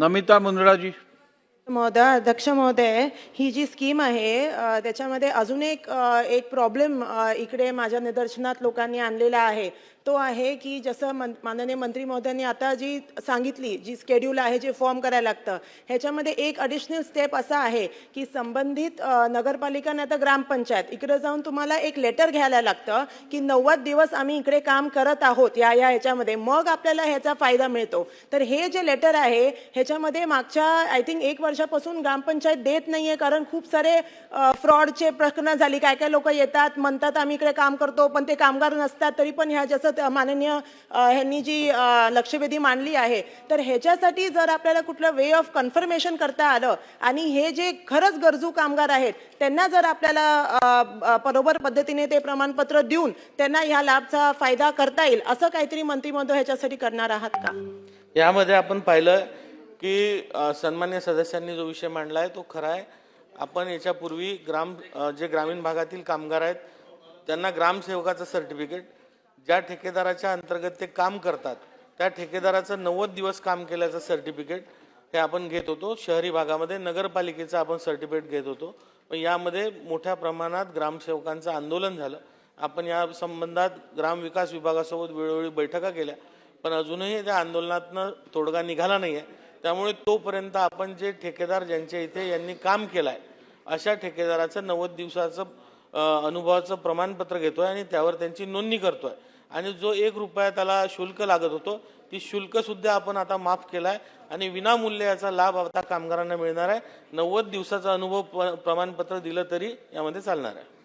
नमिता मुंद्राजी. महोदय अध्यक्ष महोदय ही जी स्कीम आहे त्याच्यामध्ये अजून एक एक प्रॉब्लेम इकडे माझ्या निदर्शनात लोकांनी आणलेला आहे. तो आहे की जसं मन माननीय मंत्री महोदयांनी आता जी सांगितली जी स्केड्यूल आहे जे फॉर्म करायला लागतं ह्याच्यामध्ये एक अडिशनल स्टेप असा आहे की संबंधित नगरपालिका नाही तर ग्रामपंचायत. इकडे जाऊन तुम्हाला एक लेटर घ्यायला लागतं की नव्वद दिवस आम्ही इकडे काम करत आहोत या या ह्याच्यामध्ये. मग आपल्याला ह्याचा फायदा मिळतो. तर हे जे लेटर आहे ह्याच्यामध्ये मागच्या आय थिंक एक वर्ष वर्षापासून ग्रामपंचायत देत नाहीये कारण खूप सारे फ्रॉडचे प्रकरणं झाली. काय काय लोक येतात म्हणतात आम्ही इकडे काम करतो पण ते कामगार नसतात तरी पण ह्या जसं माननीय ह्यांनी जी लक्षवेधी मांडली आहे. तर ह्याच्यासाठी जर आपल्याला कुठलं वे ऑफ कन्फर्मेशन करता आलं आणि हे जे खरंच गरजू कामगार आहेत त्यांना जर आपल्याला बरोबर पद्धतीने ते प्रमाणपत्र देऊन त्यांना ह्या लाभचा फायदा करता येईल असं काहीतरी मंत्रिमंडळ ह्याच्यासाठी करणार आहात का? यामध्ये आपण पाहिलं की सन्मान्य सदस्यांनी जो विषय मांडला आहे तो खरा आहे. आपण याच्यापूर्वी ग्राम जे ग्रामीण भागातील कामगार आहेत त्यांना ग्रामसेवकाचं सर्टिफिकेट ज्या ठेकेदाराच्या अंतर्गत ते काम करतात त्या ठेकेदाराचं नव्वद दिवस काम केल्याचं सर्टिफिकेट हे आपण घेत होतो. शहरी भागामध्ये नगरपालिकेचं आपण सर्टिफिकेट घेत होतो. पण यामध्ये मोठ्या प्रमाणात ग्रामसेवकांचं आंदोलन झालं. आपण या संबंधात ग्रामविकास विभागासोबत वेळोवेळी बैठका केल्या. पण अजूनही त्या आंदोलनातनं तोडगा निघाला नाही आहे त्यामुळे तोपर्यंत आपण जे ठेकेदार ज्यांच्या इथे यांनी काम केलं आहे अशा ठेकेदाराचं नव्वद दिवसाचं अनुभवाचं प्रमाणपत्र घेतोय आणि त्यावर त्यांची नोंदणी करतोय. आणि जो एक रुपया त्याला शुल्क लागत होतो ती शुल्क सुद्धा आपण आता माफ केलाय आणि विनामूल्य याचा लाभ आता कामगारांना मिळणार आहे. नव्वद दिवसाचा अनुभव प्रमाणपत्र दिलं तरी यामध्ये चालणार आहे.